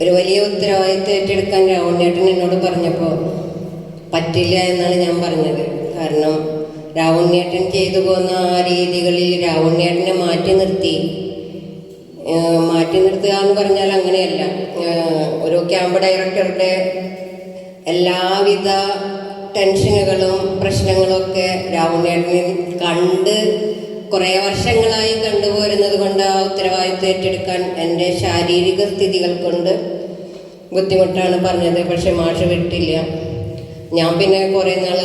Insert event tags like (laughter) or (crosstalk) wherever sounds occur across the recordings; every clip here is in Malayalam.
ഒരു വലിയ ഉത്തരവാദിത്വം ഏറ്റെടുക്കാൻ രാവണേട്ടൻ എന്നോട് പറഞ്ഞപ്പോൾ പറ്റില്ല എന്നാണ് ഞാൻ പറഞ്ഞത്. കാരണം രാവണേട്ടൻ ചെയ്തു പോകുന്ന ആ രീതികളിൽ രാവണേട്ടനെ മാറ്റി നിർത്തി. മാറ്റി നിർത്തുക എന്ന് പറഞ്ഞാൽ അങ്ങനെയല്ല. ഒരു ക്യാമ്പ് ഡയറക്ടറുടെ എല്ലാവിധ ടെൻഷനുകളും പ്രശ്നങ്ങളും ഒക്കെ രാവണേട്ടനെ കണ്ട് കുറേ വർഷങ്ങളായി കണ്ടുപോരുന്നത് കൊണ്ട് ആ ഉത്തരവാദിത്വം ഏറ്റെടുക്കാൻ എന്റെ ശാരീരിക സ്ഥിതികൾ കൊണ്ട് ബുദ്ധിമുട്ടാണ് പറഞ്ഞത്. പക്ഷെ മാഷ് വിട്ടില്ല. ഞാൻ പിന്നെ കുറേ നാൾ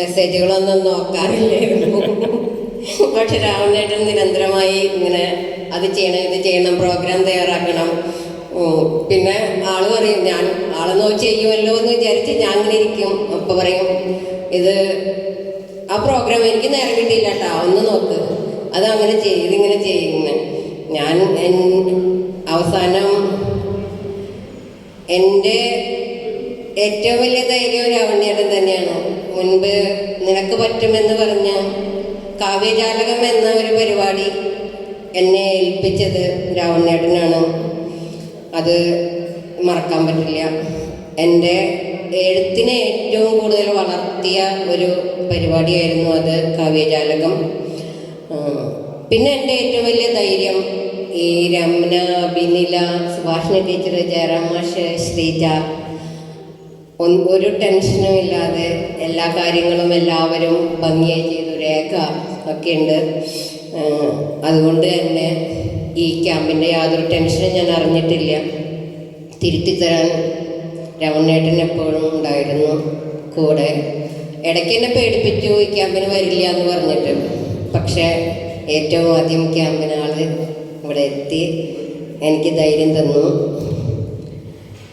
മെസ്സേജുകളൊന്നും നോക്കാറില്ലായിരുന്നു (laughs) പക്ഷെ രാവണേട്ടൻ നിരന്തരമായി ഇങ്ങനെ അത് ചെയ്യണം ഇത് ചെയ്യണം പ്രോഗ്രാം തയ്യാറാക്കണം. പിന്നെ ആൾ പറയും ഞാൻ ആളെ നോ ചെയ്യുമല്ലോ എന്ന് വിചാരിച്ച് ഞാൻ ഇങ്ങനെ ഇരിക്കും. അപ്പൊ പറയും ഇത് ആ പ്രോഗ്രാം എനിക്ക് നേരം കിട്ടിയില്ല കേട്ടോ ഒന്ന് നോക്ക്. അത് അങ്ങനെ ചെയ്തിങ്ങനെ ചെയ്യുന്നു. ഞാൻ അവസാനം എന്റെ ഏറ്റവും വലിയ ധൈര്യം രാവണ്യേട്ടൻ തന്നെയാണ്. മുൻപ് നിനക്ക് പറ്റുമെന്ന് പറഞ്ഞ കാവ്യജാലകം എന്ന ഒരു പരിപാടി എന്നെ ഏൽപ്പിച്ചത് രാവണ്യേട്ടനാണ് അത് മറക്കാൻ പറ്റില്ല. എന്റെ എഴുത്തിനെ ഏറ്റവും കൂടുതൽ വളർത്തിയ ഒരു പരിപാടിയായിരുന്നു അത് കാവ്യജാലകം. പിന്നെ എന്റെ ഏറ്റവും വലിയ ധൈര്യം ഈ രമന ബിനില സുഭാഷിണി ടീച്ചർ ജയറാമാഷ് ശ്രീജ. ഒരു ടെൻഷനും ഇല്ലാതെ എല്ലാ കാര്യങ്ങളും എല്ലാവരും ഭംഗിയായി ചെയ്തു രേഖ ഒക്കെ ഉണ്ട്. അതുകൊണ്ട് തന്നെ ഈ ക്യാമ്പിന്റെ യാതൊരു ടെൻഷനും ഞാൻ അറിഞ്ഞിട്ടില്ല. തിരുത്തി തരാൻ രമണേട്ടൻ എപ്പോഴും ഉണ്ടായിരുന്നു കൂടെ. ഇടയ്ക്ക് എന്നെ പേടിപ്പിച്ചു ഈ ക്യാമ്പിന് വരില്ല എന്ന് പറഞ്ഞിട്ട്. പക്ഷേ ഏറ്റവും ആദ്യം ക്യാമ്പിനാൾ ഇവിടെ എത്തി. എനിക്ക് ധൈര്യം തന്നു.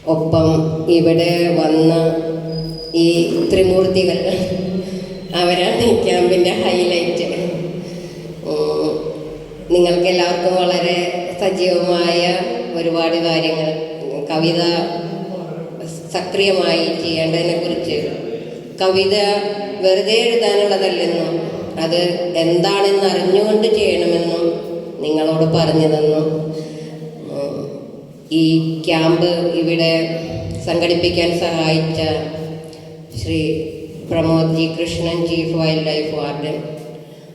ഒപ്പം ഇവിടെ വന്ന ഈ ത്രിമൂർത്തികൾ അവരാണ് ഈ ക്യാമ്പിന്റെ ഹൈലൈറ്റ്. നിങ്ങൾക്ക് എല്ലാവർക്കും വളരെ സജീവമായ ഒരുപാട് കാര്യങ്ങൾ കവിത സക്രിയമായി ചെയ്യേണ്ടതിനെക്കുറിച്ച്. കവിത വെറുതെ എഴുതാനുള്ളതല്ലെന്നും അത് എന്താണെന്ന് അറിഞ്ഞുകൊണ്ട് ചെയ്യണമെന്നും നിങ്ങളോട് പറഞ്ഞു തന്നു ഈ ക്യാമ്പ് ഇവിടെ സംഘടിപ്പിക്കാൻ സഹായിച്ച Shri Pramod G Krishnan chief wildlife warden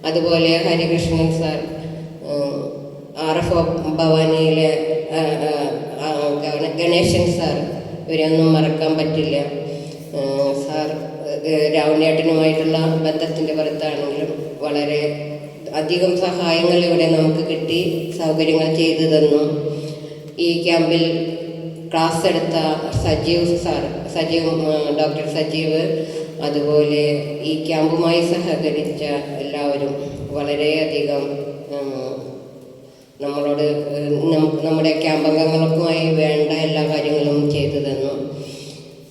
അതുപോലെ ഹരികൃഷ്ണൻ സാർ ആർ എഫ് ഭവാനിയിലെ ഗണേശൻ സാർ ഇവരെയൊന്നും മറക്കാൻ പറ്റില്ല. സാർ ഏഹ്, രാവണേട്ടനുമായിട്ടുള്ള ബന്ധത്തിന്റെ പുറത്താണെങ്കിലും വളരെ അധികം സഹായങ്ങൾ ഇവിടെ നമുക്ക് കിട്ടി സൗകര്യങ്ങൾ ചെയ്തു തന്നു. ഈ ക്യാമ്പിൽ ക്ലാസ് എടുത്ത സജീവ് സാർ സജീവ് ഡോക്ടർ സജീവ് അതുപോലെ ഈ ക്യാമ്പുമായി സഹകരിച്ച എല്ലാവരും വളരെയധികം നമ്മളോട് നമ്മുടെ ക്യാമ്പ് അംഗങ്ങൾക്കുമായി വേണ്ട എല്ലാ കാര്യങ്ങളും ചെയ്തു തന്നു.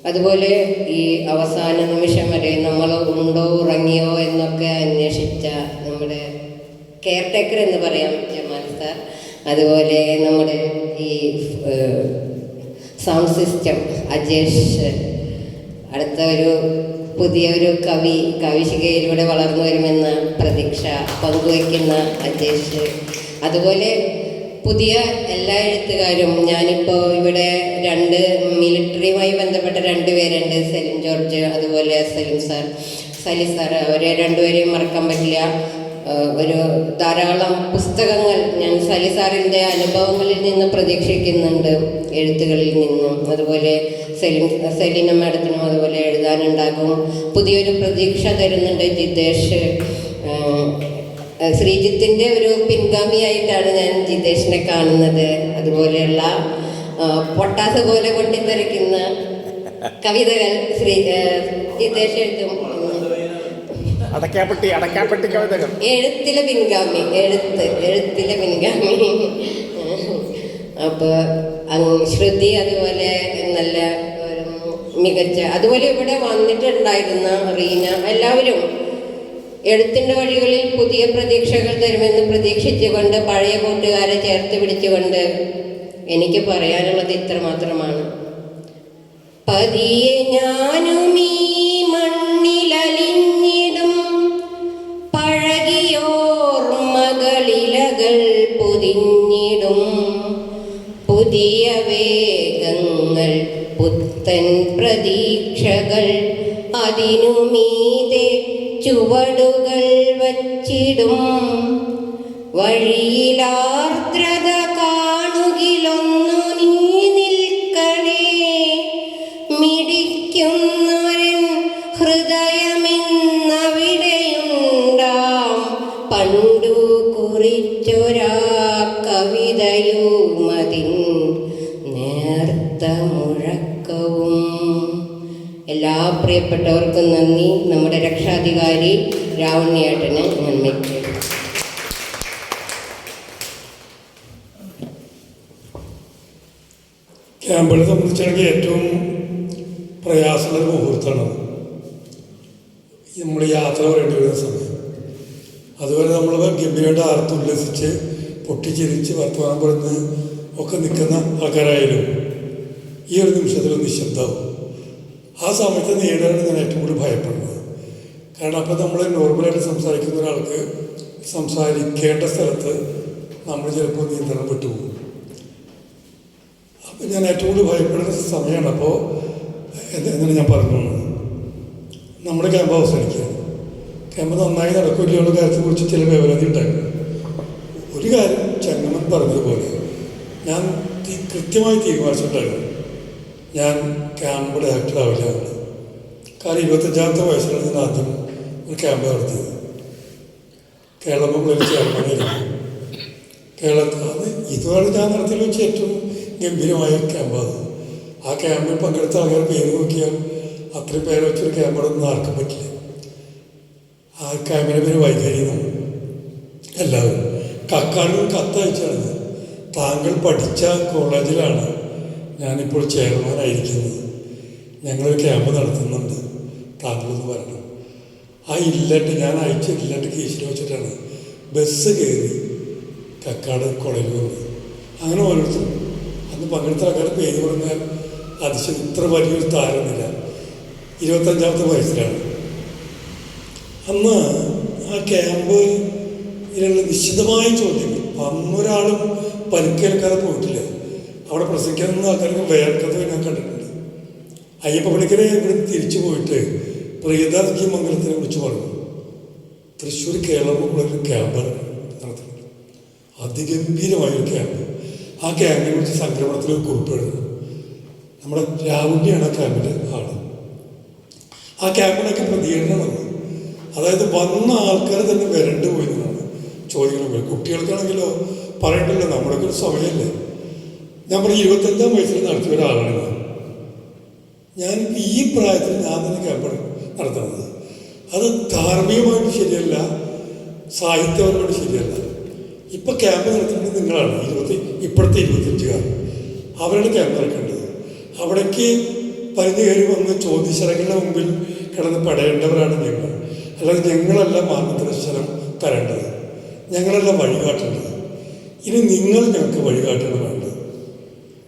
അതുപോലെ ഈ അവസാന നിമിഷം വരെ നമ്മൾ ഉണ്ടോ ഉറങ്ങിയോ എന്നൊക്കെ അന്വേഷിച്ച നമ്മുടെ കെയർ ടേക്കർ എന്ന് പറയാം ജമാൽ സാർ. അതുപോലെ നമ്മുടെ ഈ സൗണ്ട് സിസ്റ്റം അജേഷ്. അടുത്ത ഒരു പുതിയ ഒരു കവി കവിശികയിലൂടെ വളർന്നു വരുമെന്ന പ്രതീക്ഷ പങ്കുവയ്ക്കുന്ന അജേഷ്. അതുപോലെ പുതിയ എല്ലാ എഴുത്തുകാരും ഞാനിപ്പോൾ ഇവിടെ രണ്ട് മിലിറ്ററിയുമായി ബന്ധപ്പെട്ട രണ്ട് പേരുണ്ട്. സലിം ജോർജ് അതുപോലെ സലിം സാർ സലി സാർ അവരെ രണ്ടുപേരെയും മറക്കാൻ പറ്റില്ല. ഒരു ധാരാളം പുസ്തകങ്ങൾ ഞാൻ സലി സാറിന്റെ അനുഭവങ്ങളിൽ നിന്ന് പ്രതീക്ഷിക്കുന്നുണ്ട് എഴുത്തുകളിൽ നിന്നും. അതുപോലെ സെലിം സെലിന മാഡത്തിനും അതുപോലെ എഴുതാനുണ്ടാകും. പുതിയൊരു പ്രതീക്ഷ തരുന്നുണ്ട് ജിതേഷ്. ശ്രീജിത്തിന്റെ ഒരു പിൻഗാമിയായിട്ടാണ് ഞാൻ ജിതേഷിനെ കാണുന്നത്. അതുപോലെയുള്ള പൊട്ടാസ പോലെ പൊട്ടിത്തെറിക്കുന്ന കവിതകൾ ശ്രീ ജിതേഷ് എഴുതും. അടക്കാപ്പെട്ടി അടക്കാപ്പെട്ടി കവിതകൾ. എഴുത്തിലെ പിൻഗാമി എഴുത്ത് എഴുത്തിലെ പിൻഗാമി. അപ്പോൾ ശ്രുതി അതുപോലെ നല്ല മികച്ച അതുപോലെ ഇവിടെ വന്നിട്ടുണ്ടായിരുന്ന റീന എല്ലാവരും എഴുത്തിന്റെ വഴികളിൽ പുതിയ പ്രതീക്ഷകൾ തരുമെന്ന് പ്രതീക്ഷിച്ചുകൊണ്ട് പഴയ കൂട്ടുകാരെ ചേർത്ത് പിടിച്ചുകൊണ്ട് എനിക്ക് പറയാനുള്ളത് ഇത്ര മാത്രമാണ് പതിയെ ഞാനും ഈ മണ്ണിലലിഞ്ഞിടും പഴകിയോർമകളിലകൾ പൊതിഞ്ഞിടും. പുതിയ വേഗങ്ങൾ പുത്തൻ പ്രതീക്ഷകൾ അതിനു മീതെ ചുവടുകൾ വച്ചിടും. വഴിയിലാർദ്രത പ്രിയപ്പെട്ടവർക്കും നന്ദി. നമ്മുടെ രക്ഷാധികാരി രാവണ്യേട്ടന് നന്ദി ക്യാമ്പുകളെ സംബന്ധിച്ചാണെങ്കിൽ ഏറ്റവും പ്രയാസമുള്ള മുഹൂർത്തമാണ് നമ്മൾ യാത്ര പറയേണ്ടി വരുന്ന സമയം. അതുപോലെ നമ്മൾ ഗംഭീരമായിട്ട് ആർത്തുല്ലസിച്ച് പൊട്ടിച്ചിരിച്ച് വർത്തമാനം പറഞ്ഞ് ഒക്കെ നിൽക്കുന്ന ആൾക്കാരായാലും ഈ ഒരു നിമിഷത്തിൽ നിശബ്ദമാവും. ആ സമയത്ത് നേരിടാനാണ് ഞാൻ ഏറ്റവും കൂടുതൽ ഭയപ്പെടുന്നത്. കാരണം അപ്പോൾ നമ്മൾ നോർമലായിട്ട് സംസാരിക്കുന്ന ഒരാൾക്ക് സംസാരിക്കേണ്ട സ്ഥലത്ത് നമ്മൾ ചിലപ്പോൾ നിയന്ത്രണം വിട്ടുപോകും. അപ്പം ഞാൻ ഏറ്റവും കൂടുതൽ ഭയപ്പെടുന്ന സമയമാണ് അപ്പോൾ എന്നാണ് ഞാൻ പറഞ്ഞു വന്നത് നമ്മുടെ ക്യാമ്പ് അവസാനിക്കുക. ക്യാമ്പ് നന്നായി നടക്കില്ലുള്ള കാര്യത്തെക്കുറിച്ച് ചില വ്യവരതി ഉണ്ടായിരുന്നു. ഒരു കാര്യം ചങ്ങമ്മൻ പറഞ്ഞതുപോലെ ഞാൻ കൃത്യമായി തീരുമാനിച്ചിട്ടുണ്ടായിരുന്നു. ഞാൻ ക്യാമ്പ് ഡയറക്ടർ ആവില്ല എന്ന്. കാരണം ഇരുപത്തഞ്ചാമത്തെ വയസ്സിലാണ് ഞാൻ ആദ്യം ഒരു ക്യാമ്പ് നടത്തിയത്. കേരളം മുകളിൽ ചെയർമാനായിരുന്നു കേരളത്തിൽ ഇതുവരെ ഞാൻ നടത്തിയതിൽ വെച്ച് ഏറ്റവും ഗംഭീരമായ ക്യാമ്പാണ് ആ ക്യാമ്പിൽ പങ്കെടുത്ത ആൾക്കാർ പേര് നോക്കിയാൽ അത്രയും പേര് വെച്ചൊരു ക്യാമ്പാണെന്ന് ആർക്കും പറ്റില്ല. ആ ക്യാമ്പിന്റെ പേര് വൈകാരി എന്നാണ്. എല്ലാവരും കക്കാടിനും കത്തയച്ചാണ് താങ്കൾ പഠിച്ച കോളേജിലാണ് ഞാനിപ്പോൾ ചെയർമാനായിരിക്കുന്നത് ഞങ്ങളൊരു ക്യാമ്പ് നടത്തുന്നുണ്ട്. താങ്കളൊന്ന് പറഞ്ഞു ആ ഇല്ലട്ട് ഞാൻ അയച്ച ഇല്ലട്ട് കീശിൽ വെച്ചിട്ടാണ് ബസ് കയറി കക്കാട് വന്നത്. അങ്ങനെ ഓരോരുത്തരും അന്ന് പങ്കെടുത്ത ആൾക്കാരുടെ പേര് പറഞ്ഞാൽ അതിശയം. ഇത്ര വലിയൊരു താരമില്ല ഇരുപത്തഞ്ചാമത്തെ വയസ്സിലാണ്. അന്ന് ആ ക്യാമ്പ് ഇതിനുള്ള നിശ്ചിതമായ ചോദ്യങ്ങൾ. അന്നൊരാളും പരുക്കേൽക്കാതെ പോയിട്ടില്ല. അവിടെ പ്രസംഗിക്കുന്ന ആൾക്കാർക്ക് വേർക്കത് ഞാൻ കണ്ടിട്ടുണ്ട്. അയ്യപ്പ പണിക്കരെ ഇവിടെ തിരിച്ചു പോയിട്ട് പ്രിയദാസ് മംഗലത്തിനെ കുറിച്ച് പറഞ്ഞു. തൃശ്ശൂർ കേരളമുള്ളൊരു ക്യാമ്പ് നടത്തിയിട്ടുണ്ട് അതിഗംഭീരമായൊരു ക്യാമ്പ് ആ ക്യാമ്പിനെ കുറിച്ച് സംക്രമണത്തിൽ കുറിപ്പെടുന്നു നമ്മുടെ രാഹുലിയാണ് ആ ക്യാമ്പിന്റെ ആൾ. ആ ക്യാമ്പിനൊക്കെ പ്രതികരണമാണ് അതായത് വന്ന ആൾക്കാർ തന്നെ വരണ്ടു പോയി എന്നാണ് ചോദ്യങ്ങൾ കുട്ടികൾക്കാണെങ്കിലോ പറയണ്ടല്ലോ നമ്മുടെയൊക്കെ ഒരു സമയമല്ലേ ഞാൻ പറഞ്ഞ ഇരുപത്തഞ്ചാം വയസ്സിൽ നടത്തിയ ഒരാളാണ് ഞാൻ ഈ പ്രായത്തിൽ ഞാൻ തന്നെ ക്യാമ്പ് നടത്തുന്നത്. അത് ധാർമ്മികമായിട്ട് ശരിയല്ല സാഹിത്യപരമായിട്ട് ശരിയല്ല. ഇപ്പം ക്യാമ്പ് നടത്തുന്നത് നിങ്ങളാണ് ഇരുപത്തി ഇപ്പോഴത്തെ ഇരുപത്തഞ്ചുകാർ അവരാണ് ക്യാമ്പ് നടക്കേണ്ടത്. അവിടേക്ക് പരിധി കയറി വന്ന് ചോദ്യശരങ്ങളുടെ മുമ്പിൽ കിടന്ന് പടയേണ്ടവരാണ് ഞങ്ങൾ. അല്ലാതെ ഞങ്ങളല്ല മാർഗദർശനം തരേണ്ടത്. ഞങ്ങളല്ല വഴികാട്ടേണ്ടത്. ഇനി നിങ്ങൾ ഞങ്ങൾക്ക് വഴികാട്ടേണ്ടതാണ്.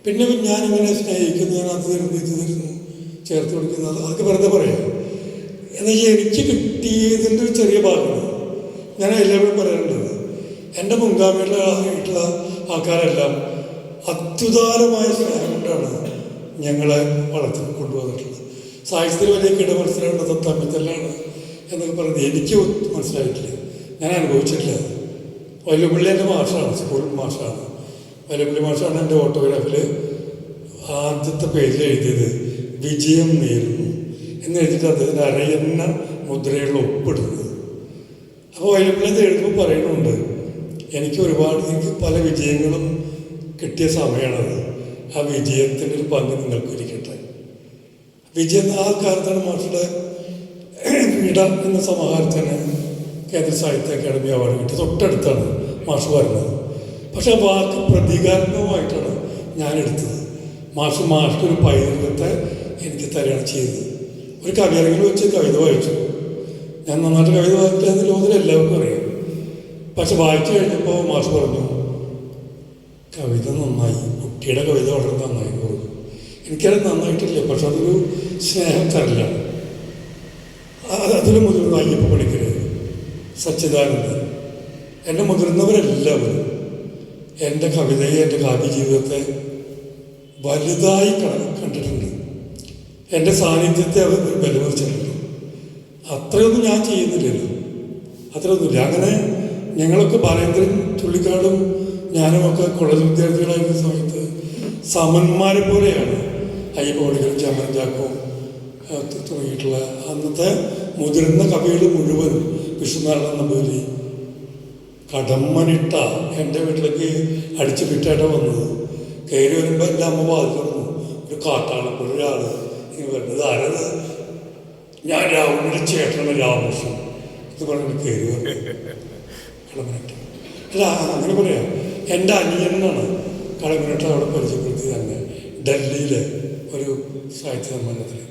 പിന്നെ ഞാനിങ്ങനെ സ്നേഹിക്കുന്നു ഞാൻ അത് തരുന്നു ചേർത്ത് കൊടുക്കുന്നത് അതൊക്കെ വെറുതെ പറയാം. എന്നാൽ എനിക്ക് കിട്ടിയതിന്റെ ഒരു ചെറിയ ഭാഗമാണ്. ഞാൻ എല്ലാവരും പറയാറുള്ളത് എന്റെ മുൻഗാമികളായിട്ടുള്ള ആൾക്കാരെല്ലാം അത്യുദാരമായ സ്നേഹം കൊണ്ടാണ് ഞങ്ങളെ വളർത്തി കൊണ്ടുവന്നിട്ടുള്ളത്. സാഹിത്യത്തിൽ വലിയ കിട മനസ്സിലാവേണ്ടത് തമ്മിത്തല്ലാണ് എന്നൊക്കെ പറഞ്ഞത് എനിക്ക് മനസ്സിലായിട്ടില്ല. ഞാൻ അനുഭവിച്ചിട്ടില്ല. വലിയ എന്റെ മാഷാണ് സ്കൂൾ മാഷാണ്. വല്ലുപള്ളി മാഷാണ് എന്റെ ഓട്ടോഗ്രാഫിൽ ആദ്യത്തെ പേജിൽ എഴുതിയത് വിജയം നേരുന്നു എന്ന് എഴുതിയിട്ട് അദ്ദേഹത്തിന്റെ അരയന്ന മുദ്രയുള്ള ഒപ്പിടുന്നത്. അപ്പോൾ വല്ലുപള്ളി അത് എഴുതുമ്പോൾ പറയുന്നുണ്ട് എനിക്ക് ഒരുപാട് എനിക്ക് പല വിജയങ്ങളും കിട്ടിയ സമയമാണത് ആ വിജയത്തിന്റെ ഒരു പങ്ക് നിങ്ങൾക്ക് ഇരിക്കട്ടെ വിജയം ആ കാലത്താണ് മാഷയുടെ വിട എന്ന സമാഹാരത്തിന് കേന്ദ്ര സാഹിത്യ അക്കാദമി അവാർഡ് കിട്ടി തൊട്ടടുത്താണ് മാഷ് വരുന്നത്. പക്ഷെ വാക്ക് പ്രതീകാത്മകമായിട്ടാണ് ഞാൻ എടുത്തത് മാഷ് ഒരു പൈതൃകത്തെ എനിക്ക് തരികയാണ് ചെയ്തത്. ഒരു കവിയറങ്ങിൽ വെച്ച് കവിത വായിച്ചു. ഞാൻ നന്നായിട്ട് കവിത വായിക്കില്ല എന്ന് ലോകത്തിൽ എല്ലാവർക്കും അറിയാം. പക്ഷെ വായിച്ചു കഴിഞ്ഞപ്പോൾ മാഷ് പറഞ്ഞു കവിത നന്നായി. കുട്ടിയുടെ കവിത വളരെ നന്നായി പറഞ്ഞു. എനിക്കത് നന്നായിട്ടില്ല പക്ഷെ അതൊരു സ്നേഹം തരില്ല. അത് അതിൽ മുതിർന്ന അയ്യപ്പ പണിക്കര് സച്ചിദാനന്ദൻ. എന്റെ മുതിർന്നവരെല്ലാവരും എന്റെ കവിതയെ എന്റെ കാവ്യ ജീവിതത്തെ വലുതായി കണ- കണ്ടിട്ടുണ്ട്. എന്റെ സാന്നിധ്യത്തെ അവർ ബലമറിച്ചിട്ടുണ്ട് അത്രയൊന്നും ഞാൻ ചെയ്യുന്നില്ലല്ലോ. അത്രയൊന്നുമില്ല. അങ്ങനെ ഞങ്ങളൊക്കെ ബാലേന്ദ്രൻ ചുള്ളിക്കാടും ഞാനുമൊക്കെ കോളേജ് വിദ്യാർത്ഥികളായിരുന്ന സമയത്ത് സമന്മാരെ പോലെയാണ് അയ്യപ്പോടികളും ചമ്മൻ ചാക്കവും തുടങ്ങിയിട്ടുള്ള അന്നത്തെ മുതിർന്ന കവികൾ മുഴുവൻ വിഷ്ണുനാരായണ നമ്പൂതിരി കടമ്മനിട്ട എന്റെ വീട്ടിലേക്ക് അടിച്ചു വിട്ടേട്ട വന്നത്. കയറി വരുമ്പോൾ എന്റെ അമ്മ തുറന്നു. ഒരു കാട്ടാളൻ ഒരാൾ ഇനി വരുന്നത്. ആരത് ഞാൻ രാഹുലിന്റെ ചേട്ടനാണ് രാമകൃഷ്ണൻ. ഇത് പറഞ്ഞിട്ട് കയറി വന്നു. അല്ല അങ്ങനെ പറയാം. എന്റെ അനിയനാണ് കടമനിട്ട് അവിടെ പരിചയപ്പെടുത്തി തന്നെ. ഡൽഹിയിലെ ഒരു സാഹിത്യ സമ്മേളനത്തിൽ.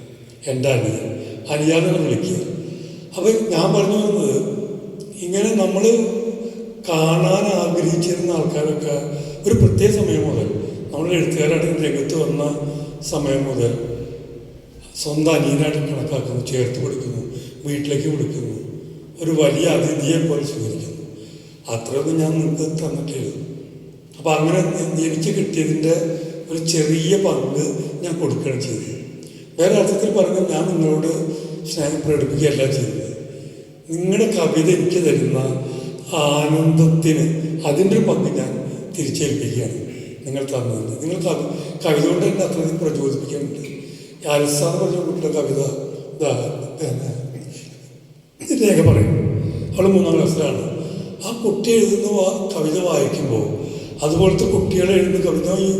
എന്റെ അനിയൻ. അനിയാനാണ് വിളിക്കുക. അപ്പം ഞാൻ പറഞ്ഞു വന്നത് ഇങ്ങനെ നമ്മൾ കാണാൻ ആഗ്രഹിച്ചിരുന്ന ആൾക്കാരൊക്കെ ഒരു പ്രത്യേക സമയം മുതൽ നമ്മൾ എഴുത്തുകാരായിട്ട് രംഗത്ത് വന്ന സമയം മുതൽ സ്വന്തം അനിയനായിട്ട് കണക്കാക്കുന്നു ചേർത്ത് കൊടുക്കുന്നു വീട്ടിലേക്ക് വിളിക്കുന്നു ഒരു വലിയ അതിഥിയെ പോലെ സ്വീകരിക്കുന്നു. അത്രയൊന്നും ഞാൻ നിങ്ങൾക്ക് തന്നിട്ടില്ല. അപ്പോൾ അങ്ങനെ എനിക്ക് കിട്ടിയതിന്റെ ഒരു ചെറിയ പങ്ക് ഞാൻ കൊടുക്കുകയാണ് ചെയ്തത്. വേറെ അർത്ഥത്തിൽ പറഞ്ഞാൽ ഞാൻ നിങ്ങളോട് സ്നേഹം പ്രകടിപ്പിക്കുകയല്ല ചെയ്തത്. നിങ്ങളുടെ കവിത എനിക്ക് തരുന്ന ആനന്ദത്തിന് അതിന്റെ ഒരു പങ്ക് ഞാൻ തിരിച്ചേൽപ്പിക്കുകയാണ്. നിങ്ങൾ തന്നത് നിങ്ങൾ കവി കവിത കൊണ്ട് തന്നെ അത്രയധികം പ്രചോദിപ്പിക്കാനുണ്ട്. അലസാന്ന് പറഞ്ഞുകൊണ്ടുള്ള കവിത രേഖ പറയും. അവൾ മൂന്നാം ക്ലാസ്സിലാണ്. ആ കുട്ടി എഴുതുന്ന കവിത വായിക്കുമ്പോൾ അതുപോലത്തെ കുട്ടികൾ എഴുതുന്ന കവിത ഈ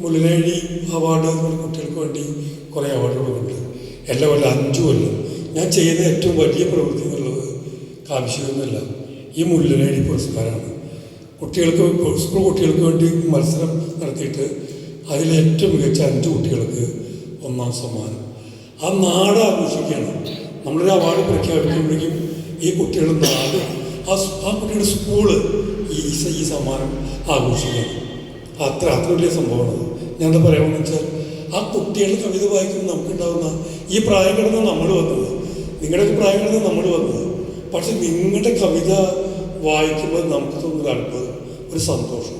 മുല്ലനേഴി അവാർഡ് അതുപോലെ കുട്ടികൾക്ക് വേണ്ടി കുറേ അവാർഡുകളുണ്ട് എല്ലാ കൊല്ലം അഞ്ചു കൊല്ലം. ഞാൻ ചെയ്യുന്ന ഏറ്റവും വലിയ പ്രവൃത്തി എന്നുള്ളത് കാവശ്യമൊന്നുമല്ല ഈ മുല്ലനേടി പുരസ്കാരമാണ്. കുട്ടികൾക്ക് സ്കൂൾ കുട്ടികൾക്ക് വേണ്ടി മത്സരം നടത്തിയിട്ട് അതിലേറ്റവും മികച്ച അഞ്ച് കുട്ടികൾക്ക് ഒന്നാം സമ്മാനം. ആ നാട് ആഘോഷിക്കുകയാണ്. നമ്മളൊരു അവാർഡ് പ്രഖ്യാപിക്കുമ്പോഴേക്കും ഈ കുട്ടികളുടെ നാട് ആ ആ കുട്ടിയുടെ സ്കൂൾ ഈ ഈ സമ്മാനം ആഘോഷിക്കുകയാണ്. അത്ര അത്ര വലിയ സംഭവമാണ് ഞാൻ പറയാമെന്ന് വെച്ചാൽ ആ കുട്ടികളുടെ കവിത വായിക്കുമ്പോൾ നമുക്കുണ്ടാകുന്ന ഈ പ്രായം കിടന്ന് നമ്മൾ വന്നത് നിങ്ങളുടെ പ്രായം കിടന്ന് നമ്മൾ വന്നത് പക്ഷെ നിങ്ങളുടെ കവിത വായിക്കുമ്പോൾ നമുക്ക് തോന്നുന്ന അത്ഭുതം ഒരു സന്തോഷം.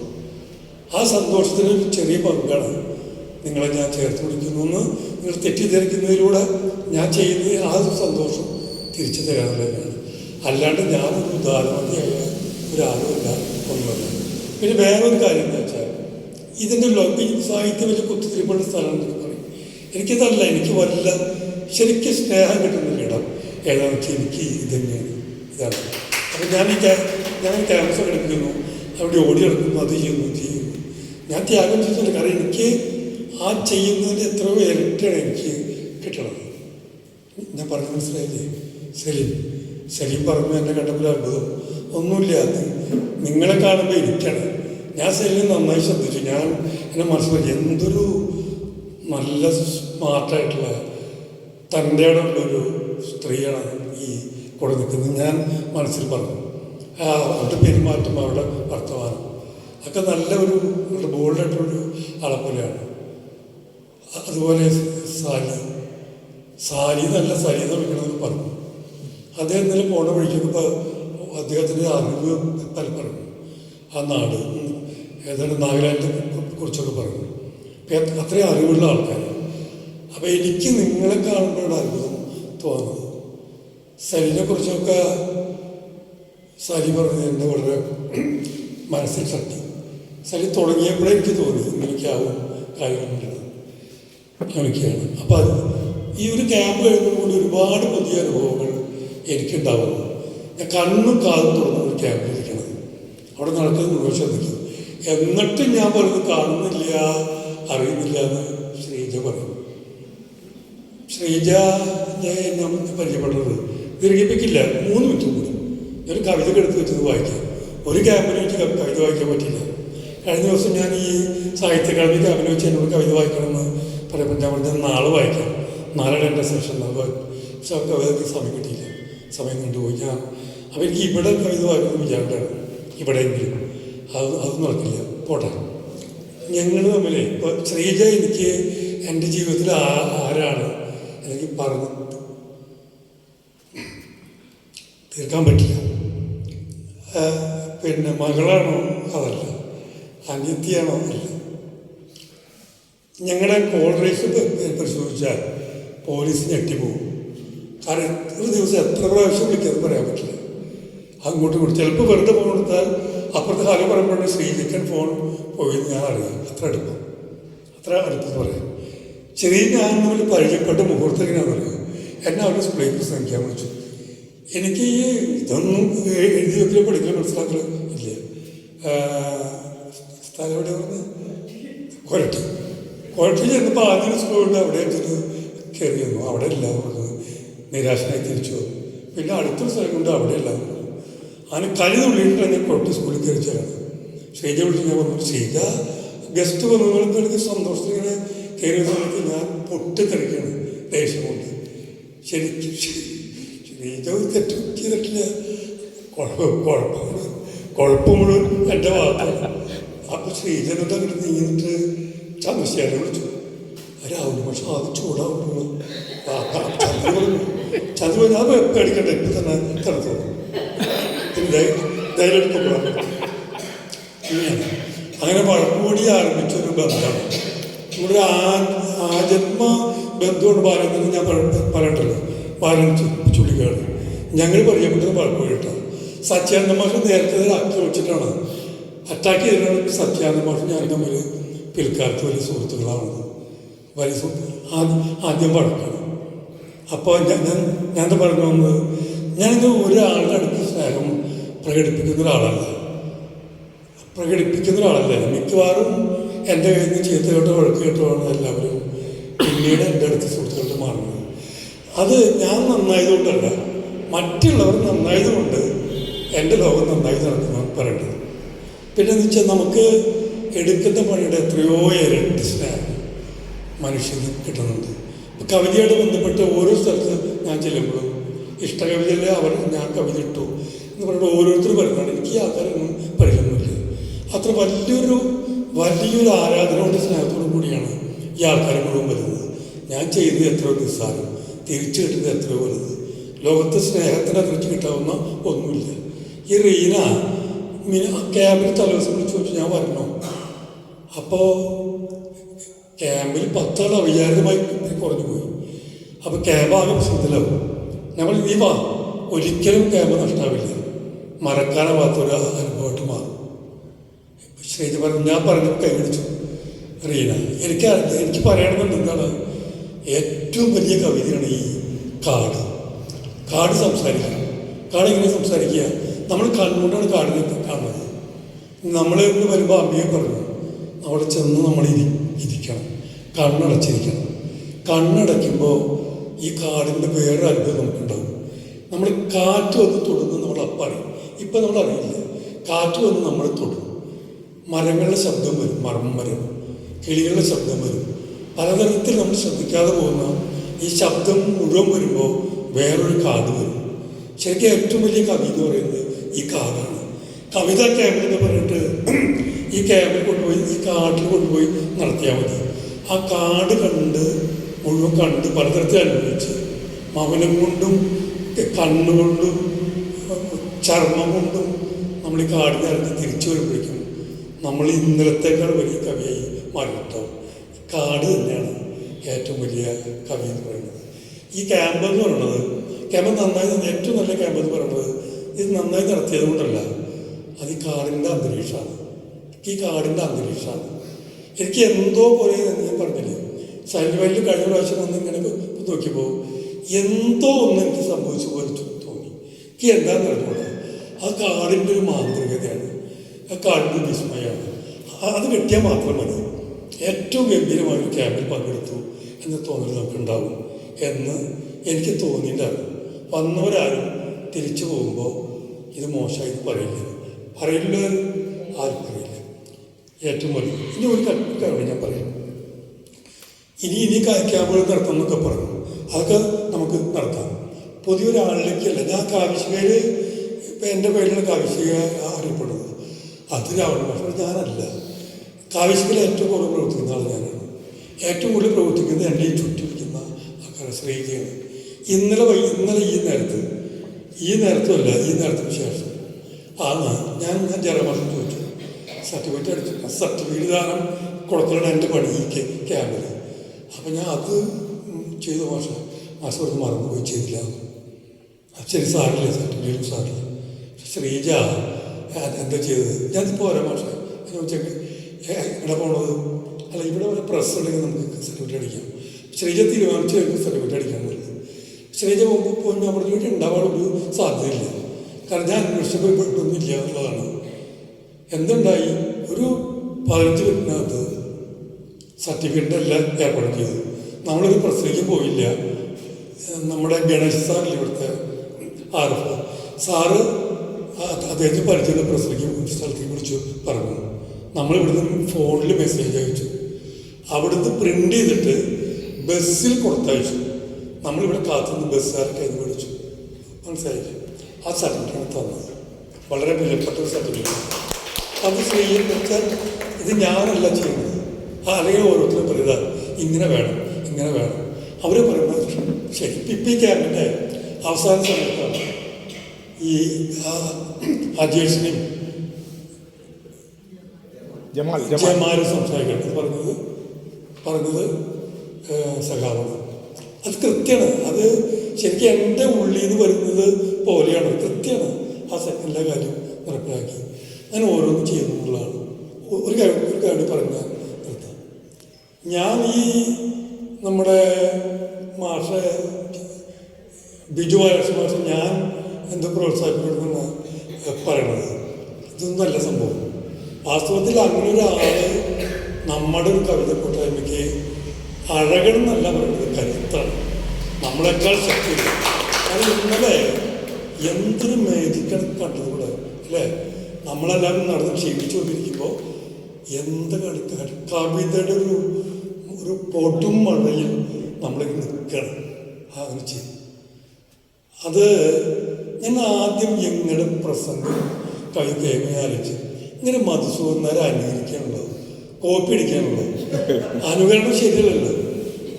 ആ സന്തോഷത്തിന് ഒരു ചെറിയ പങ്കാണ്. നിങ്ങളെ ഞാൻ ചേർത്ത് പിടിക്കുന്നു എന്ന് നിങ്ങൾ തെറ്റിദ്ധരിക്കുന്നതിലൂടെ ഞാൻ ചെയ്യുന്ന ആ സന്തോഷം തിരിച്ചു തരാനുള്ളതാണ് അല്ലാണ്ട് ഞാനൊരു ഉദാഹരണമായ ഒരാളുമല്ല ഒന്നുമല്ല പിന്നെ വേറൊരു കാര്യം എന്ന് വെച്ചാൽ ഇതിന്റെ ലോകം സാഹിത്യം വലിയ കുത്തിരിപ്പുള്ള സ്ഥലം എന്നൊക്കെ പറയും. എനിക്കിതല്ല എനിക്ക് വല്ല ശരിക്കും സ്നേഹം കിട്ടുന്ന ഇടം. വെച്ചാൽ എനിക്ക് ഇത് ഇതാണ്. അപ്പം ഞാൻ ഈ ഞാൻ ക്യാൻസർ എടുക്കുന്നു. അവിടെ ഓടി എടുക്കുന്നു അത് ചെയ്യുന്നു ചെയ്യുന്നു. ഞാൻ ത്യാഗം ചെയ്തിട്ടുണ്ട്. കാരണം എനിക്ക് ആ ചെയ്യുന്നതിന്റെ എത്രയോ ഇരട്ടിയാണ് എനിക്ക് കിട്ടണത്. ഞാൻ പറഞ്ഞു മനസ്സിലായില്ലേ? സലീം. സലീം പറഞ്ഞു എന്നെ കണ്ടപ്പോൾ അത്ഭുതം. ഒന്നുമില്ല അത്. നിങ്ങളെ കാണുമ്പോൾ എനിക്കാണ് ഞാൻ സലീം നന്നായി ശ്രദ്ധിച്ചു. ഞാൻ എന്നെ മനസ്സിലാക്കി. എന്തൊരു നല്ല സ്മാർട്ടായിട്ടുള്ള തന്റെ ഇടമുള്ളൊരു സ്ത്രീയാണ് കൂടെ നിൽക്കുന്നത് ഞാൻ മനസ്സിൽ പറഞ്ഞു അവരുടെ പെരുമാറ്റം അവരുടെ വർത്തമാനം. ഒക്കെ നല്ല ഒരു ബോൾഡായിട്ടുള്ളൊരു ആളെ അതുപോലെ സാലി സാലി നല്ല സാലി എന്ന് വിളിക്കണമെന്ന് പറഞ്ഞു. അദ്ദേഹം ഇന്നലെ പോണ വഴിക്കൊക്കെ അദ്ദേഹത്തിന്റെ അറിവ് പല പറഞ്ഞു. ആ നാട് ഏതാണ്ട് നാഗാലാൻഡിനെ കുറിച്ചൊക്കെ പറഞ്ഞു. അത്രയും അറിവുള്ള ആൾക്കാർ അപ്പം എനിക്ക് നിങ്ങളെ കാണുമ്പോഴാണ് അത്ഭുതം തോന്നുന്നത് സലിനെ കുറിച്ചൊക്കെ പറഞ്ഞത് എന്റെ വളരെ മനസ്സിൽ തട്ടി സലി തുടങ്ങിയപ്പോഴേ എനിക്ക് തോന്നി ഇങ്ങനെയൊക്കെയാവും കാര്യങ്ങളുണ്ട് അങ്ങനെയൊക്കെയാണ് അപ്പം അത് ഈ ഒരു ക്യാമ്പ് കഴിയുമ്പോൾ ഒരുപാട് പുതിയ അനുഭവങ്ങൾ എനിക്കുണ്ടാവുന്നു. ഞാൻ കണ്ണും കാതും തുറന്ന ഒരു ക്യാമ്പ് ഇരിക്കണം അവിടെ നടക്കുന്നത് മുഴുവൻ ശ്രദ്ധിക്കും. എന്നിട്ടും ഞാൻ പറയുന്നത് കാണുന്നില്ല അറിയുന്നില്ല എന്ന് ശ്രീജ പറയും. ശ്രീജ ഞാൻ പരിചയപ്പെട്ടത് ദീർഘിപ്പിക്കില്ല മൂന്ന് മിനിറ്റ് കൂടി. ഒരു കവിതകൾ എടുത്ത് വെച്ചത് വായിക്കാം. ഒരു ക്യാമ്പിനെ വെച്ച് കവി- കവിത വായിക്കാൻ പറ്റില്ല. കഴിഞ്ഞ ദിവസം ഞാൻ ഈ സാഹിത്യ അക്കാദമി ക്യാമ്പിന് വെച്ച് എന്നോട് കവിത വായിക്കണമെന്ന് പറയുമ്പോൾ ഞാൻ പറഞ്ഞത് നാളെ വായിക്കാം. നാളെ എന്റെ സെഷൻ പക്ഷെ അവർക്ക് കവിതയ്ക്ക് സമയം കിട്ടിയില്ല. സമയം കൊണ്ടുപോയി. ഞാൻ അപ്പോൾ എനിക്ക് ഇവിടെ കവിത വായിക്കുന്ന വിചാരിട്ടാണ് ഇവിടെയെങ്കിലും. അത് അത് നടക്കില്ല. പോട്ടെ. ഞങ്ങൾ തമ്മിൽ ഇപ്പോൾ ശ്രീജ എനിക്ക് എന്റെ ജീവിതത്തിൽ ആരാണ്? എനിക്ക് പറഞ്ഞ് തീർക്കാൻ പറ്റില്ല. പിന്നെ മകളാണോ അതല്ല അനിയത്തിയാണോ അതല്ല. ഞങ്ങളുടെ കോൾ റേസ് പരിശോധിച്ചാൽ പോലീസ് ഞെട്ടിപ്പോകും. കാരണം ഒരു ദിവസം എത്ര പ്രാവശ്യം വിളിക്കാൻ പറയാൻ പറ്റില്ല. അങ്ങോട്ടും ഇങ്ങോട്ടും ചിലപ്പോൾ വെറുതെ ഫോൺ എടുത്താൽ അപ്പുറത്തെ കാലം പറയുമ്പോഴാണ് ശ്രീജിക്കൻ ഫോൺ പോയി എന്ന് ഞാൻ അറിയാം. അത്ര അടുപ്പം. അത്ര അടുപ്പം പറയാം. ചെറിയ ഞാൻ തമ്മിൽ പരിചയപ്പെട്ട മുഹൂർത്തത്തിനാണെന്ന് അറിയാം. എന്നെ അവരുടെ സ്പ്ലേക്ക് ശ്രമിക്കാൻ വിളിച്ചു. എനിക്ക് ഇതൊന്നും എഴുതി വെക്കലോ പഠിക്കലോ മനസ്സിലാക്കലോ ഇല്ല. സ്ഥലം എവിടെ വന്ന് കൊരട്ടി. കൊരട്ടി ചെന്നപ്പോൾ ആദ്യം സ്കൂളുണ്ട്. അവിടെ ചെന്ന് കയറി വന്നു അവിടെ ഇല്ല പറഞ്ഞത് നിരാശനായി തിരിച്ചു. പിന്നെ അടുത്തൊരു സ്ഥലം കൊണ്ട് അവിടെ ഇല്ല. അതിന് കളി തുള്ളിയിട്ട് തന്നെ കൊരട്ടി സ്കൂളിൽ കയറി ചേർന്നു ശ്രീജ വിളിച്ച് ഞാൻ പറഞ്ഞു ശ്രീജ ഗസ്റ്റ് വന്നവർക്ക് എനിക്ക് സന്തോഷത്തിൽ ഇങ്ങനെ കയറി സമയത്ത് ഞാൻ പൊട്ടിത്തെറിക്കുകയാണ്. ദേഷ്യം കൊണ്ട്. ശരിക്കും ഒരു തെറ്റ് ചെയ്തിട്ടില്ല. കുഴപ്പം കുഴപ്പം മുഴുവൻ കുഴപ്പം മുഴുവൻ എന്റെ ഭാഗത്താണ് അപ്പോൾ ശ്രീജനോട് അങ്ങനെ നീങ്ങിട്ട് ചന്ദ്രശേഖരനെ വിളിച്ചു. രാവിലെ പക്ഷെ അത് ചൂടാവുന്നു ചന്ദ്ര പറഞ്ഞു ചന്ദ്ര പറഞ്ഞു അത് പേടിക്കണ്ട ഇപ്പം തന്നെ അങ്ങനെ ആരംഭിച്ച ഒരു ബന്ധമാണ്. ഇവിടെ ആ ആജന്മ ബന്ധമുണ്ട് പറയുന്നത് ഞാൻ പറ- ചു- ചുള്ളിക്കാട് ഞങ്ങൾ പറയപ്പെട്ടത് വഴക്കൂടിയിട്ടാണ് സത്യാനന്ദ മാഷ് നേരത്തെ ആക്രമിച്ചിട്ടാണ് അറ്റാക്ക് ചെയ്തിട്ടാണ് സത്യാനന്ദ മാഷ് ഞാൻ തമ്മിൽ പിൽക്കാലത്ത് വലിയ സുഹൃത്തുക്കളാണ് വലിയ സുഹൃത്തുക്കൾ ആദ്യം ആദ്യം പഴക്കാണ് അപ്പോൾ ഞാൻ ഞാൻ ഞാൻ പറഞ്ഞു വന്നത്? ഞാനിത് ഒരാളുടെ അടുത്ത് സ്നേഹം പ്രകടിപ്പിക്കുന്ന ഒരാളല്ല. പ്രകടിപ്പിക്കുന്ന ഒരാളല്ല. മിക്കവാറും എന്റെ കയ്യിൽ നിന്ന് ചീത്ത കേട്ടോ വഴക്ക് കേട്ടോ ആണ് എല്ലാവരും. പിന്നീട് എന്റെ അടുത്ത് അത് ഞാൻ നന്നായതുകൊണ്ടല്ല. മറ്റുള്ളവർ നന്നായതുകൊണ്ട് എന്റെ ലോകം നന്നായി നടക്കുന്ന പറയേണ്ടത് പിന്നെ എന്ന് വെച്ചാൽ നമുക്ക് എടുക്കുന്ന പണിയുടെ എത്രയോ ഇരട്ടി സ്നേഹം മനുഷ്യന് കിട്ടുന്നുണ്ട്. കവിതയോട് ബന്ധപ്പെട്ട് ഓരോ സ്ഥലത്ത് ഞാൻ ചെല്ലുമ്പോഴും ഇഷ്ടകവിതയിലെ അവർ ഞാൻ കവിത ഇട്ടു എന്ന് പറഞ്ഞിട്ട് ഓരോരുത്തർ പറയുന്നതാണ്. എനിക്ക് ആൾക്കാരൊന്നും പറയുന്നില്ല അത്ര വലിയൊരു വലിയൊരു ആരാധനയോട് സ്നേഹത്തോടു കൂടിയാണ് ഈ ആൾക്കാർ മുഴുവൻ വരുന്നത്. ഞാൻ ചെയ്യുന്നത് എത്രയോ നിസ്സാരം. തിരിച്ചു കിട്ടുന്നത് എത്രയോ വലുത്. ലോകത്ത് സ്നേഹത്തിനെ കുറിച്ച് കിട്ടാവുന്ന ഒന്നുമില്ല. ഈ റീന ക്യാമ്പിൽ തലേദിവസം വിളിച്ചു ചോദിച്ചു ഞാൻ വരണോ? അപ്പോൾ ക്യാമ്പിൽ പത്താൾ അവിചാരിതമായി കുറഞ്ഞു പോയി. അപ്പോൾ ക്യാമ്പ് ആകെ പ്രശ്നത്തിലാവും നമ്മൾ നീ വാ. ഒരിക്കലും ക്യാമ്പ് നഷ്ടാവില്ല. മറക്കാനാവാത്തൊരു അനുഭവമായിട്ട് മാറും. ശ്രീജി പറഞ്ഞു ഞാൻ പറഞ്ഞു കൈ പിടിച്ചു റീന എനിക്ക് എനിക്ക് പറയണമെന്നുണ്ടാണ് ഏറ്റവും വലിയ കവിതയാണ് ഈ കാട്. കാട് സംസാരിക്കുക കാട് എങ്ങനെ സംസാരിക്കുക? നമ്മൾ കണ്ണുകൊണ്ടാണ് കാടിനെ കാണുന്നത്. നമ്മളെ കൊണ്ട് വരുമ്പോൾ അമ്മയെ പറഞ്ഞു അവിടെ ചെന്ന് നമ്മൾ ഇരി ഇരിക്കണം. കണ്ണടച്ചിരിക്കണം. കണ്ണടയ്ക്കുമ്പോൾ ഈ കാടിന്റെ വേറെ അനുഭവം നമുക്കുണ്ടാവും. നമ്മൾ കാറ്റ് വന്ന് തൊടുന്നത് നമ്മൾ അപ്പറിയും ഇപ്പം നമ്മൾ അറിയില്ല. കാറ്റ് വന്ന് നമ്മൾ തൊടും. മരങ്ങളുടെ ശബ്ദം വരും. മരം വരും കിളികളുടെ ശബ്ദം വരും. പലതരത്തിൽ നമ്മൾ ശ്രദ്ധിക്കാതെ പോകുന്ന ഈ ശബ്ദം മുഴുവൻ വരുമ്പോൾ വേറൊരു കാട് വരും. ശരിക്കും ഏറ്റവും വലിയ കവി എന്ന് പറയുന്നത് ഈ കാടാണ് കവിത ക്യാമ്പിൽ എന്ന് പറഞ്ഞിട്ട് ഈ ക്യാമ്പിൽ കൊണ്ടുപോയി ഈ കാട്ടിൽ കൊണ്ടുപോയി നടത്തിയാൽ മതി. ആ കാട് കണ്ട് മുഴുവൻ കണ്ട് പലതരത്തിൽ അനുഭവിച്ച് മൗനം കൊണ്ടും കണ്ണുകൊണ്ടും ചർമ്മം കൊണ്ടും നമ്മൾ ഈ കാടിനെ ഇറങ്ങി തിരിച്ചു വരുമ്പോഴേക്കും നമ്മൾ ഇന്നലത്തേക്കാൾ വലിയ കവിയായി മാറിയിട്ടുണ്ടാവും കാട് തന്നെയാണ് ഏറ്റവും വലിയ കവി എന്ന് പറയുന്നത്. ഈ ക്യാമ്പ് എന്ന് പറയുന്നത് ക്യാമ്പ് നന്നായി ഏറ്റവും നല്ല ക്യാമ്പ് എന്ന് പറയുന്നത് ഇത് നന്നായി നടത്തിയത് കൊണ്ടല്ല അത് ഈ കാടിന്റെ അന്തരീക്ഷമാണ്. ഈ കാടിന്റെ അന്തരീക്ഷമാണ്. എനിക്ക് എന്തോ പോലെ ഞാൻ പറഞ്ഞില്ലേ സൈലവലിൽ കഴിഞ്ഞ പ്രാവശ്യം വന്ന് ഇങ്ങനെ നോക്കിയപ്പോൾ എന്തോ ഒന്ന് എനിക്ക് സംഭവിച്ചു പോലെ തോന്നി. എനിക്ക് എന്താണെന്ന് അറിഞ്ഞൂടാ? ആ കാടിന്റെ ഒരു മാന്ത്രികതയാണ്. ആ കാടിന്റെ വിസ്മയമാണ്. അത് കിട്ടിയാൽ മാത്രം മതി. ഏറ്റവും ഗംഭീരമായ ക്യാമ്പിൽ പങ്കെടുത്തു എന്ന തോന്നൽ നമുക്കുണ്ടാവും എന്ന് എനിക്ക് തോന്നിയിട്ടാണ് വന്നവരാരും തിരിച്ചു പോകുമ്പോൾ ഇത് മോശമായി പറയില്ല. പറയില്ല ആരും പറയില്ല. ഏറ്റവും വലിയ ഇനി ഒരു കാര്യം ഞാൻ പറയാം. ഇനി ഇനി ക്യാമ്പുകൾ നടത്തണം എന്നൊക്കെ പറഞ്ഞു. അതൊക്കെ നമുക്ക് നടത്താം. പുതിയൊരാളിലേക്കല്ല ഞാൻ കാവിശികയിൽ ഇപ്പം എന്റെ പേരിലാണ് കാവിശിക അറിയപ്പെടുന്നത്. അത് രാവണ പക്ഷേ ഞാനല്ല. കാവിശികയിൽ ഏറ്റവും കൂടുതൽ പ്രവർത്തിക്കുന്ന ആൾ ഞാനാണ് ഏറ്റവും കൂടുതൽ പ്രവർത്തിക്കുന്നത് എന്റെ ഈ ചുറ്റിരിക്കുന്ന ആൾക്കാർ ശ്രീജയാണ് ഇന്നലെ ഇന്നലെ ഈ നേരത്ത് ഈ നേരത്തുമല്ല ഈ നേരത്തിന് ശേഷം. ആണ് ഞാൻ ഞാൻ ജനമാസം ചോദിച്ചു. സർട്ടിഫിക്കറ്റ് അടിച്ചു സർട്ടിഫിക്കറ്റ് ദാനം കൊടുക്കലാണ് എന്റെ പണി ഈ ക്യാ- ക്യാമ്പിൽ അപ്പം ഞാൻ അത് ചെയ്ത. മാഷ മാഷ പറഞ്ഞ് മറന്നുപോയി ചെയ്തില്ല. ശരി സാറില്ല സർട്ടിഫിക്കറ്റും സാറില്ല ശ്രീജ എന്താ ചെയ്തത്? ഞാനിപ്പോൾ പോരാ മാഷ. ഞാൻ ഉച്ചയ്ക്ക് എവിടെ പോണത്? അല്ല ഇവിടെ ഒരു പ്രസ് ഉണ്ടെങ്കിൽ നമുക്ക് സർട്ടിഫിക്കറ്റ് അടിക്കാം. ശ്രീജ തീരുമാനിച്ചു കഴിഞ്ഞാൽ സർട്ടിഫിക്കറ്റ് അടിക്കാൻ പറ്റില്ല ശ്രീജ പോകുമ്പോൾ പോയി അവിടെ ജോലി ഉണ്ടാവാനൊരു സാധ്യതയില്ല. കാരണം ഞാൻ അന്വേഷിച്ചപ്പോൾ ഇപ്പോഴൊന്നും എന്നുള്ളതാണ്. എന്തുണ്ടായി? ഒരു പതിനഞ്ച് മിനിറ്റിനകത്ത് സർട്ടിഫിക്കറ്റ് എല്ലാം ഏർപ്പെടുത്തിയത് നമ്മളൊരു പ്രസിലേക്ക് പോയില്ല. നമ്മുടെ ഗണേഷ് സാറിൽ ഇവിടുത്തെ? R F. സാറ് അദ്ദേഹത്തിന് പരിചയം പ്രസിലേക്ക് സ്ഥലത്തേക്ക് വിളിച്ചു പറഞ്ഞു. നമ്മളിവിടുന്ന് ഫോണിൽ മെസ്സേജ് അയച്ചു. അവിടുന്ന് പ്രിന്റ് ചെയ്തിട്ട് ബസ്സിൽ കൊടുത്തയച്ചു. നമ്മളിവിടെ കാത്തുനിന്ന് ബസ്സുകാരെ അത് മേടിച്ചു മനസ്സിലായില്ലേ? ആ സർട്ടിഫിക്കറ്റാണ് തന്നത് വളരെ വിലപ്പെട്ട ഒരു സർട്ടിഫിക്കറ്റ് അത് വെച്ചാൽ ഇത് ഞാനല്ല ചെയ്യുന്നത്. ആ അല്ലെങ്കിൽ ഓരോരുത്തരും പറയുക ഇങ്ങനെ വേണം ഇങ്ങനെ വേണം. അവർ പറയുന്നത് ശരി. പിപ്പി ക്യാമ്പിന്റെ അവസാന സമയത്താണ് ഈ അജേഷിനെയും ജമാൽ ജയമാരും സംസാരിക്കുന്നത് പറഞ്ഞത് പറഞ്ഞത് സഖാവാണ് അത് കൃത്യമാണ്. അത് ശരിക്കും എന്റെ ഉള്ളിൽ നിന്ന് വരുന്നത് പോലെയാണ്. കൃത്യമാണ് ആ സെക്കൻഡിലെ കാര്യം നടപ്പിലാക്കി. അങ്ങനെ ഓരോന്നും ചെയ്യുന്നുള്ളതാണ് ഒരു കാര്യം ഒരു കാര്യം പറഞ്ഞാൽ നിർത്താം. ഞാൻ ഈ നമ്മുടെ മാഷ ബിജു ബാലകൃഷ്ണ മാഷ ഞാൻ എന്ത് പ്രോത്സാഹിപ്പിക്കണമെന്നാണ് പറയണത്? ഇതൊന്നും നല്ല സംഭവം. വാസ്തവത്തിൽ അങ്ങനെ ഒരാൾ നമ്മുടെ ഒരു കവിത കൂട്ടായ്മയ്ക്ക് അഴകണമെന്നല്ല പറയുന്നത് കരുത്താണ്. നമ്മളെക്കാൾ ശക്തി അത് ഇന്നലെ എന്തൊരു മേജിക്കാണ് കണ്ടത് കൂടെ അല്ലേ? നമ്മളെല്ലാവരും നടന്ന് ക്ഷീണിച്ചുകൊണ്ടിരിക്കുമ്പോൾ എന്ത് കടുത്ത കവിതയുടെ ഒരു ഒരു പൊട്ടും മഴയിൽ നമ്മളിങ്ങനെ നിൽക്കണം. അങ്ങനെ ചെയ്യും അത് ഞാൻ ആദ്യം എങ്ങനെ പ്രസംഗം കവി തേങ്ങയാലിച്ച് ഇങ്ങനെ മധുസൂദനരെ അനുകരിക്കാനുള്ളത് കോപ്പി അടിക്കാനുള്ളത്. അനുകരണം ശരിയല്ലല്ലോ.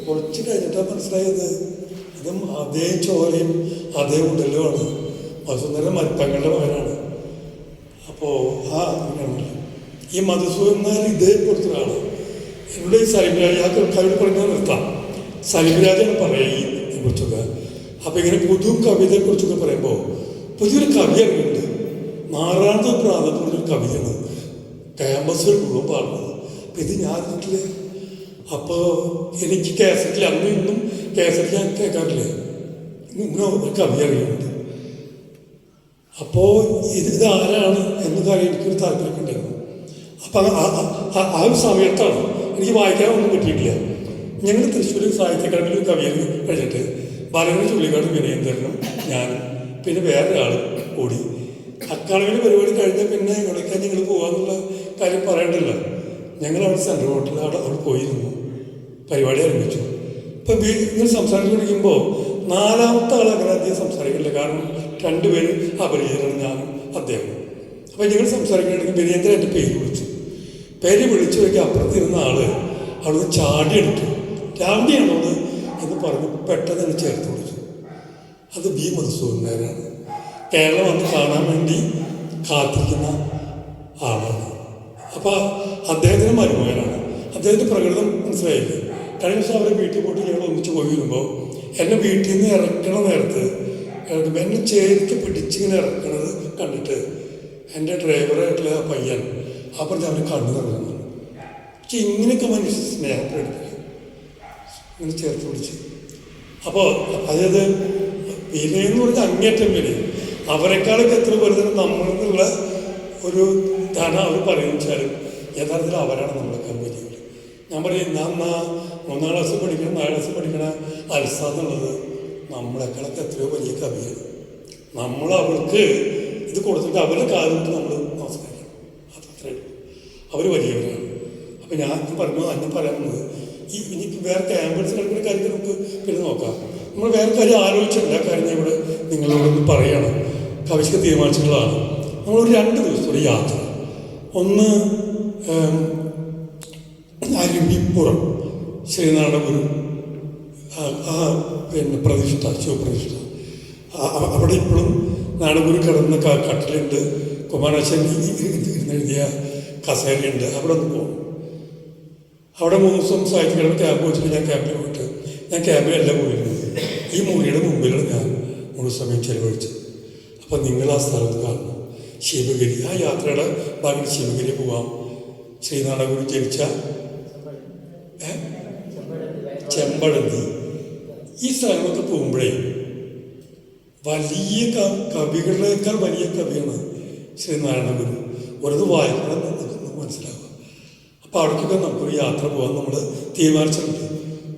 കുറച്ച് കഴിഞ്ഞിട്ടാണ് മനസ്സിലായത്. ഇതും അതേ ചോരയും അതേ ഉടലുമാണ്. മധുസൂദനൻ മരുപ്പങ്ങളുടെ മകനാണ്. അപ്പോൾ ആ അങ്ങനെയാണല്ലോ. ഈ മധുസൂദനൻ ഇതേക്കുറിച്ചൊരാൾ ഇവിടെ ഈ സലിംരാജ് ആ കവിത പറഞ്ഞാൽ നിർത്താം. സലിംരാജാണ് പറയുക ഈ കുറിച്ചൊക്കെ അപ്പോൾ ഇങ്ങനെ പുതു കവിതയെക്കുറിച്ചൊക്കെ പറയുമ്പോൾ പുതിയൊരു കവി ഇറങ്ങിയിട്ടുണ്ട്. നാറാണത് പ്രാന്തത്തിലൊരു കവിയാണ് ക്യാമ്പസിൽ മുഴുവൻ പാടുന്നത് അപ്പം ഇത് ഞാൻ അറിഞ്ഞിട്ടില്ല അപ്പോൾ എനിക്ക് കേസറ്റിൽ അന്നും ഇന്നും കേസറ്റിൽ ഞാൻ കേൾക്കാറില്ലേ? ഇങ്ങനെ ഒരു കവി അറിയുന്നുണ്ട്. അപ്പോൾ ഇത് ഇതാരാണ് എന്ന് കാര്യം എനിക്കൊരു താല്പര്യമുണ്ടായിരുന്നു അപ്പം ആ- ഒരു സമയത്താണ് എനിക്ക് വായിക്കാനൊന്നും പറ്റിയിട്ടില്ല. ഞങ്ങൾ തൃശ്ശൂർ സാഹിത്യ അക്കാദമിയിൽ ഒരു കവിയെ കഴിഞ്ഞിട്ട് ബാലകൃഷ്ണ ചുള്ളിക്കാട് വിനയന്ദ്രനും ഞാനും പിന്നെ വേറൊരാൾ കൂടി അക്കാദമിയുടെ പരിപാടി കഴിഞ്ഞാൽ പിന്നെ ഇവിടേക്കാൻ നിങ്ങൾ പോകാമെന്നുള്ള കാര്യം പറയണ്ടല്ലോ ഞങ്ങൾ അവിടെ സെൻട്രൽ ഹോട്ടലിൽ അവിടെ അവിടെ പോയിരുന്നു. പരിപാടി ആരംഭിച്ചു. ഇപ്പം ഇങ്ങനെ സംസാരിച്ചുകൊണ്ടിരിക്കുമ്പോൾ നാലാമത്തെ ആൾ അങ്ങനെ അധികം സംസാരിക്കില്ല കാരണം രണ്ടുപേരും അപരിചിതരാണ് ഞാനും അദ്ദേഹം അപ്പം ഞങ്ങൾ സംസാരിക്കുകയാണെങ്കിൽ വീരേന്ദ്രൻ എന്റെ പേര് വിളിച്ചു. പേര് വിളിച്ചു വയ്ക്കുക അപ്പുറത്തിരുന്ന ആൾ അവിടുന്ന് ചാടി എടുത്തു. രാവിലെയാണോ എന്ന് പറഞ്ഞ് പെട്ടെന്ന് തന്നെ ചേർത്ത് വിളിച്ചു അത് ബി മധുസൂദനാരാണ് കേരളം വന്ന് കാണാൻ വേണ്ടി കാത്തിരിക്കുന്ന ആളാണ്. അപ്പോൾ അദ്ദേഹത്തിന് മരുമകനാണ്. അദ്ദേഹത്തിന് പ്രകൃതം മനസ്സിലായില്ലേ? കഴിഞ്ഞ ദിവസം അവരെ വീട്ടിൽ പോയിട്ട് ഞങ്ങൾ ഒന്നിച്ച് പോയി വരുമ്പോൾ എന്നെ വീട്ടിൽ നിന്ന് ഇറക്കണ നേരത്ത് എന്നെ ചേർത്ത് പിടിച്ചിങ്ങനെ ഇറക്കണത് കണ്ടിട്ട് എന്റെ ഡ്രൈവറായിട്ടുള്ള ആ പയ്യൻ അപ്പുറത്ത് അവന് കണ്ണു നിറഞ്ഞു പക്ഷെ ഇങ്ങനെയൊക്കെ മനുഷ്യ സ്നേഹപ്പെടുത്തി ഇങ്ങനെ ചേർത്ത് പിടിച്ച്. അപ്പോൾ അതായത് വിലയെന്ന് പറഞ്ഞാൽ അങ്ങേറ്റം വിനയം. അവരെക്കാളൊക്കെ എത്ര വലുതാണ് നമ്മളെന്നുള്ള ഒരു ധന അവർ പറയുന്ന വെച്ചാൽ യഥാർത്ഥത്തിൽ അവരാണ് നമ്മളെക്കാൾ വലിയവർ ഞാൻ പറയും നാം എന്നാ മൂന്നാം ക്ലാസ് പഠിക്കണം നാലാം ക്ലാസ് പഠിക്കണ അൽസ എന്നുള്ളത് നമ്മളെക്കാളൊക്കെ എത്രയോ വലിയ കവിയാണ്. നമ്മൾ അവർക്ക് ഇത് കൊടുത്തിട്ട് അവരുടെ കാലത്ത് നമ്മൾ നമസ്കരിക്കണം അതത്രേ അവർ വലിയവരാണ്. അപ്പം ഞാൻ പറഞ്ഞു അന്നെ പറയുന്നത് ഈ ഇനി വേറെ ക്യാമ്പസ് കിടക്കുന്ന കാര്യത്തിൽ നമുക്ക് പിന്നെ നോക്കാം. നമ്മൾ വേറെ കാര്യം ആലോചിച്ചിട്ടില്ല. കാര്യം ഇവിടെ നിങ്ങളോടൊന്ന് പറയണം. കവിശക്ക് തീരുമാനിച്ചിട്ടുള്ളതാണ്. നമ്മളൊരു രണ്ട് ദിവസത്തെ യാത്ര. ഒന്ന് അരുവിപ്പുറം. ശ്രീനാരായണപുരം ആ പിന്നെ പ്രതിഷ്ഠ ശിവപ്രതിഷ്ഠ. അവിടെ ഇപ്പോഴും നാടപുരി കിടന്ന കട്ടിലുണ്ട്. കുമാരനാശൻ എഴുതിയ കസേരയുണ്ട്. അവിടെ ഒന്ന് പോകും അവിടെ മൂന്ന് ദിവസം സാഹിത്യ ക്യാബ് വെച്ചിട്ട് ഞാൻ ക്യാബിൽ പോയിട്ട് ഞാൻ ക്യാബിലല്ല പോയിരുന്നത്. ഈ മുറിയുടെ മുമ്പിലാണ് ഞാൻ. മുഴുവൻ സമയം ചെലവഴിച്ചത് അപ്പം നിങ്ങൾ ആ സ്ഥലത്ത് കാണണം. ശിവഗിരി. ആ യാത്രയുടെ ഭാഗം ശിവഗിരി പോവാം. ശ്രീനാരായണഗുരു ജനിച്ച? ചെമ്പഴന്തി. ഈ സ്ഥലങ്ങളൊക്കെ പോകുമ്പോഴേ വലിയ ക- കവികളുടെക്കാൾ വലിയ കവിയാണ് ശ്രീനാരായണ ഗുരു ഒരത് വായിക്കണം നമുക്ക് മനസ്സിലാവുക. അപ്പോൾ അവിടേക്കൊക്കെ നമുക്കൊരു യാത്ര പോകാൻ നമ്മൾ തീരുമാനിച്ചിട്ടുണ്ട്.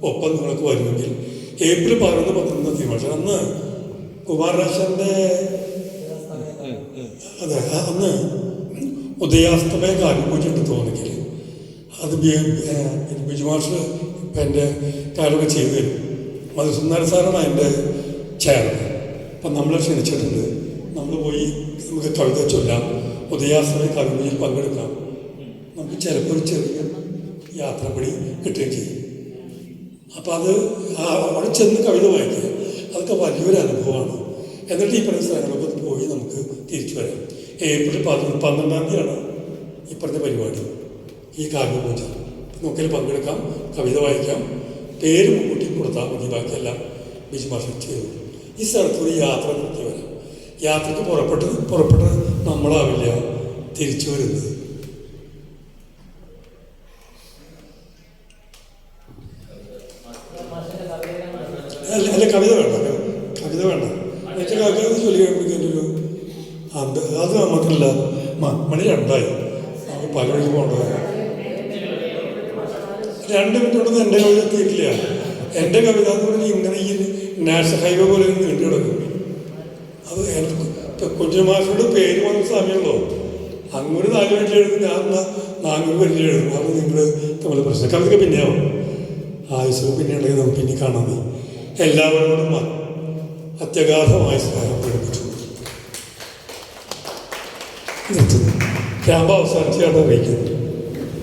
ഒപ്പം നിങ്ങൾക്ക് വരുമെങ്കിൽ ഏപ്രിൽ പതിനൊന്ന് പത്തൊന്ന് തീരുമാനിച്ചു. അന്ന് കുമാരനാശന്റെ അതെ അന്ന് ഉദയാസ്തമയ കാലുപൂജ ഉണ്ട് തോന്നിക്കൽ അത് ബിജുമാഷ് ബിജു മാഷ് ഇപ്പം എന്റെ കാര്യമൊക്കെ ചെയ്തു തരും. മധുസുന്ദര സാറാണ് എന്റെ ചെയർമാൻ. അപ്പം നമ്മളെ ക്ഷണിച്ചിട്ടുണ്ട്. നമ്മൾ പോയി നമുക്ക് കവിത ചൊല്ലാം. ഉദയാസ്തമയ കവിതയിൽ പങ്കെടുക്കാം. നമുക്ക് ചിലപ്പോൾ ഒരു ചെറിയ യാത്രപ്പടി കിട്ടുകയും ചെയ്യും. അപ്പം അത് അവിടെ ചെന്ന് കവിത വായിക്കുക. അതൊക്കെ വലിയൊരു അനുഭവമാണ്. എന്നിട്ട് ഈ പറഞ്ഞ സ്ഥലങ്ങളൊക്കെ പോയി നമുക്ക് തിരിച്ചു വരാം. ഏപ്രിൽ പതിനൊന്ന് പന്ത്രണ്ടാം തീയതിയാണ് പറഞ്ഞ പരിപാടി. ഈ കാവ്യപൂജ. നോക്കിയാൽ പങ്കെടുക്കാം കവിത വായിക്കാം. പേര് മുൻകൂട്ടി കൊടുത്താൽ മതി ബാക്കിയെല്ലാം ബിജുമാഷ ചെയ്തു ഈ സ്ഥലത്ത് ഒരു യാത്ര നടത്തി വരാം. യാത്രയ്ക്ക് പുറപ്പെട്ട് പുറപ്പെട്ട് നമ്മളാവില്ല തിരിച്ചു വരുന്നത്. അല്ല അല്ല കവിത വേണ്ട. കവിത വേണ്ട ചൊല്ലി കഴിയുമ്പോഴേക്കൊരു അത് അത് മാത്രമല്ല മണി രണ്ടായി. നമുക്ക് പല വഴി പോകേണ്ടത്. രണ്ട് മിനിറ്റ് കൊണ്ടൊന്നും എന്റെ കവിത തീരില്ല എന്റെ കവിത എന്ന് പറഞ്ഞാൽ ഇങ്ങനെ ഈ നാഷണൽ ഹൈവേ പോലെ നീണ്ടു കിടക്കും. അത് എനിക്ക് കുഞ്ഞുമാഷോട് പേര് വന്ന സമയമുള്ളൂ. അങ്ങൊരു നാല് മിനിറ്റ് എഴുതും ഞാൻ നാനൂറ് മിനിറ്റ് എഴുതും. അത് നിങ്ങൾ തമ്മിൽ പ്രശ്നം. കവിതയ്ക്ക് പിന്നെയാവും. ആയുസ് പിന്നെ ഉണ്ടെങ്കിൽ നമുക്ക് ഇനി കാണാം. എല്ലാവരോടും അത്യഗാധമായ സ്നേഹം പ്രകടിപ്പിച്ചു നിർത്തുന്നു ക്യാമ്പ് അവസാനിച്ചാണ് അറിയിക്കുന്നത്